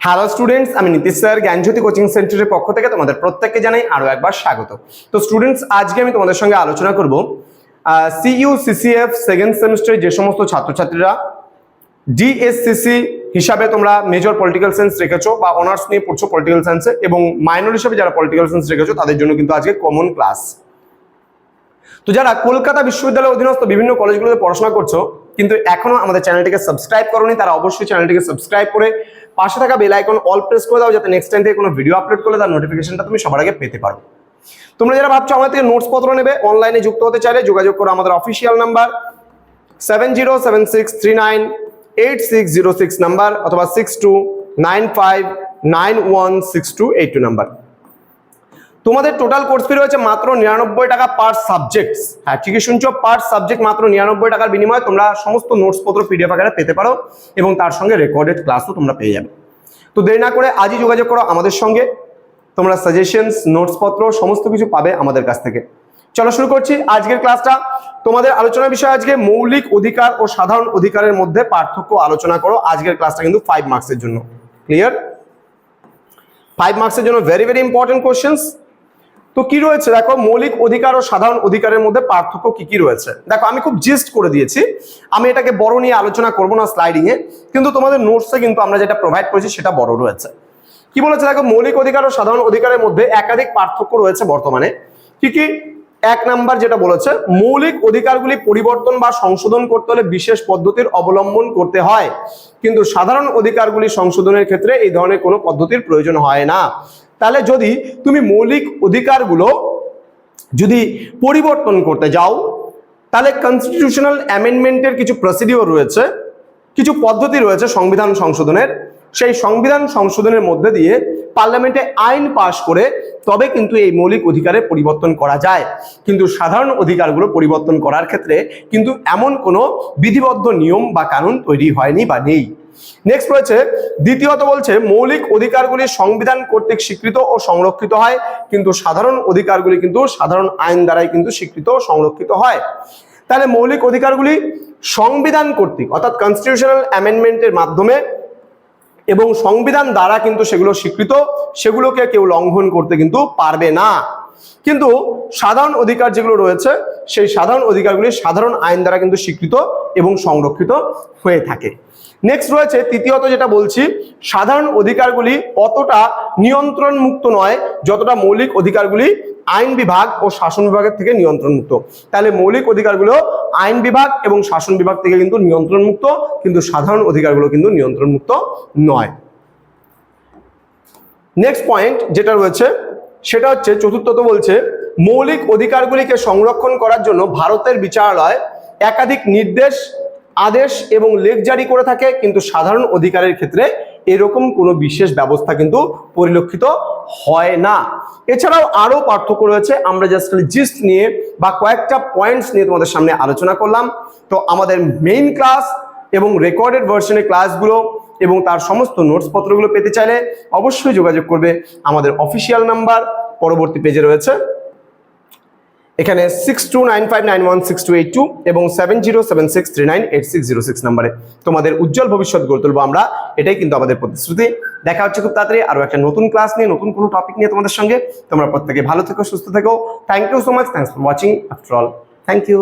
Hello students আমি Nitish sir, জ্ঞানজ্যোতি coaching সেন্টারের পক্ষ থেকে তোমাদের প্রত্যেককে জানাই আরও একবার স্বাগত। তো স্টুডেন্টস আজকে আমি তোমাদের সঙ্গে আলোচনা করব সিইউ সিসিএফ সেকেন্ড সেমিস্টারে যে সমস্ত ছাত্রছাত্রীরা ডিএসসিসি হিসাবে তোমরা মেজর পলিটিক্যাল সায়েন্স রেখেছো বা অনার্স নিয়ে পড়ছো পলিটিক্যাল সায়েন্সে এবং মাইনর হিসাবে যারা পলিটিক্যাল সায়েন্স রেখেছো তাদের জন্য কিন্তু আজকে কমন ক্লাস তো যারা কলকাতা বিশ্ববিদ্যালয়ের অধীনস্থ বিভিন্ন কলেজগুলোতে পড়াশোনা করছ, কিন্তু এখনও আমাদের চ্যানেলটিকে সাবস্ক্রাইব করোনি, তারা অবশ্যই চ্যানেলটিকে সাবস্ক্রাইব করে পাশে থাকা বেল আইকন অল প্রেস করে দাও, যাতে নেক্সট টাইম থেকে কোনো ভিডিও আপলোড করলে তার নোটিফিকেশনটা তুমি সবার আগে পেতে পারো। তোমরা যারা ভাবছ আমাদের থেকে নোটস পত্র নেবে অনলাইনে যুক্ত হতে চাইলে যোগাযোগ করো আমাদের official number seven zero seven six three nine eight six zero six number অথবা six two nine five nine one six two eight two number তোমাদের টোটাল কোর্স ফি রয়েছে মাত্র নিরানব্বই টাকা পার সাবজেক্ট হ্যাঁ ঠিকই শুনছো পার সাবজেক্ট মাত্র নিরানব্বই টাকার বিনিময়ে তোমরা সমস্ত নোটস পত্র পিডিএফ আকারে পেতে পারো এবং তার সঙ্গে রেকর্ডেড ক্লাসও তোমরা পেয়ে যাবে। তো দেরি না করে আজই যোগাযোগ করো আমাদের সঙ্গে। তোমরা সাজেশনস নোটস পত্র, সমস্ত কিছু পাবে আমাদের কাছ থেকে। চলো শুরু করছি আজকের ক্লাসটা তোমাদের আলোচনার বিষয় আজকে, মৌলিক অধিকার ও সাধারণ অধিকারের মধ্যে পার্থক্য আলোচনা করো। আজকের ক্লাসটা কিন্তু ফাইভ মার্কসের জন্য। ক্লিয়ার ফাইভ মার্কসের জন্য ভেরি ভেরি ইম্পর্টেন্ট কোশ্চেন্স তো কি রয়েছে? দেখো, মৌলিক অধিকার ও সাধারণ অধিকারের মধ্যে পার্থক্য কি কি রয়েছে? দেখো, আমি খুব জিস্ট করে দিয়েছি। আমি এটাকে বড় নিয়ে আলোচনা করব না স্লাইডিং এ, কিন্তু তোমাদের নোটসে কিন্তু আমরা যেটা প্রোভাইড করেছি সেটা বড় রয়েছে। কি বলেছে? দেখো, মৌলিক অধিকার ও সাধারণ অধিকারের মধ্যে একাধিক পার্থক্য রয়েছে বর্তমানে। কি কি? এক নাম্বার যেটা বলেছে, মৌলিক অধিকারগুলি পরিবর্তন বা সংশোধন করতে হলে বিশেষ পদ্ধতির অবলম্বন করতে হয়। কিন্তু সাধারণ অধিকারগুলি সংশোধনের ক্ষেত্রে এই ধরনের কোনো পদ্ধতির প্রয়োজন হয় না। তাহলে যদি তুমি মৌলিক অধিকারগুলো যদি পরিবর্তন করতে যাও, তাহলে কনস্টিটিউশনাল অ্যামেন্ডমেন্টের কিছু প্রসিডিওর রয়েছে, কিছু পদ্ধতি রয়েছে সংবিধান সংশোধনের। সেই সংবিধান সংশোধনের মধ্যে দিয়ে পার্লামেন্টে আইন পাশ করে তবে কিন্তু এই মৌলিক অধিকারে পরিবর্তন করা যায়। কিন্তু সাধারণ অধিকারগুলো পরিবর্তন করার ক্ষেত্রে কিন্তু এমন কোনো বিধিবদ্ধ নিয়ম বা কানুন তৈরি হয়নি বা নেই। নেক্সট রয়েছে, দ্বিতীয়ত বলছে, মৌলিক অধিকারগুলি সংবিধান কর্তৃক স্বীকৃত ও সংরক্ষিত হয়, কিন্তু সাধারণ অধিকারগুলি কিন্তু সাধারণ আইন দ্বারাই কিন্তু স্বীকৃত ও সংরক্ষিত হয়। তাহলে মৌলিক অধিকারগুলি সংবিধান কর্তৃক, অর্থাৎ কনস্টিটিউশনাল অ্যামেন্ডমেন্টের মাধ্যমে এবং সংবিধান দ্বারা কিন্তু সেগুলো স্বীকৃত সেগুলোকে কেউ লঙ্ঘন করতে কিন্তু পারবে না। কিন্তু সাধারণ অধিকার যেগুলো রয়েছে, সেই সাধারণ অধিকারগুলি সাধারণ আইন দ্বারা কিন্তু স্বীকৃত এবং সংরক্ষিত হয়ে থাকে। নেক্সট রয়েছে তৃতীয়ত যেটা বলছি, সাধারণ অধিকারগুলি অতটা নিয়ন্ত্রণ মুক্ত নয় যতটা মৌলিক অধিকারগুলি আইন বিভাগ ও শাসন বিভাগের থেকে নিয়ন্ত্রণ মুক্ত তাহলে মৌলিক অধিকারগুলো আইন বিভাগ এবং শাসন বিভাগ থেকে কিন্তু নিয়ন্ত্রণ মুক্ত কিন্তু সাধারণ অধিকারগুলো কিন্তু নিয়ন্ত্রণ মুক্ত নয়। নেক্সট পয়েন্ট যেটা রয়েছে সেটা হচ্ছে চতুর্থত বলছে, মৌলিক অধিকারগুলিকে সংরক্ষণ করার জন্য ভারতের বিচারালয় একাধিক নির্দেশ, আদেশ এবং লেখ জারি করে থাকে, কিন্তু সাধারণ অধিকারের ক্ষেত্রে এরকম কোনো বিশেষ ব্যবস্থা কিন্তু পরিলক্ষিত হয় না। এছাড়াও আরও পার্থক্য রয়েছে, আমরা জাস্ট জিস্ট নিয়ে বা কয়েকটা পয়েন্টস নিয়ে তোমাদের সামনে আলোচনা করলাম। তো আমাদের মেইন ক্লাস এবং রেকর্ডেড ভার্সনের ক্লাসগুলো এবং তার সমস্ত নোটস পত্রগুলো পেতে চাইলে অবশ্যই যোগাযোগ করবে। আমাদের অফিসিয়াল নাম্বার পরবর্তী পেজে রয়েছে। এখানে six two nine five nine one six two eight two এবং seven zero seven six three nine eight six zero six নাম্বারে তোমাদের উজ্জ্বল ভবিষ্যৎ গড়ে তুলবো আমরা। এটাই কিন্তু আমাদের প্রতিশ্রুতি। দেখা হচ্ছে খুব তাড়াতাড়ি আরও একটা নতুন ক্লাস নিয়ে, নতুন কোনো টপিক নিয়ে তোমাদের সঙ্গে। তোমরা প্রত্যেকে ভালো থেকো, সুস্থ থেকো। Thank you so much thanks for watching after all thank you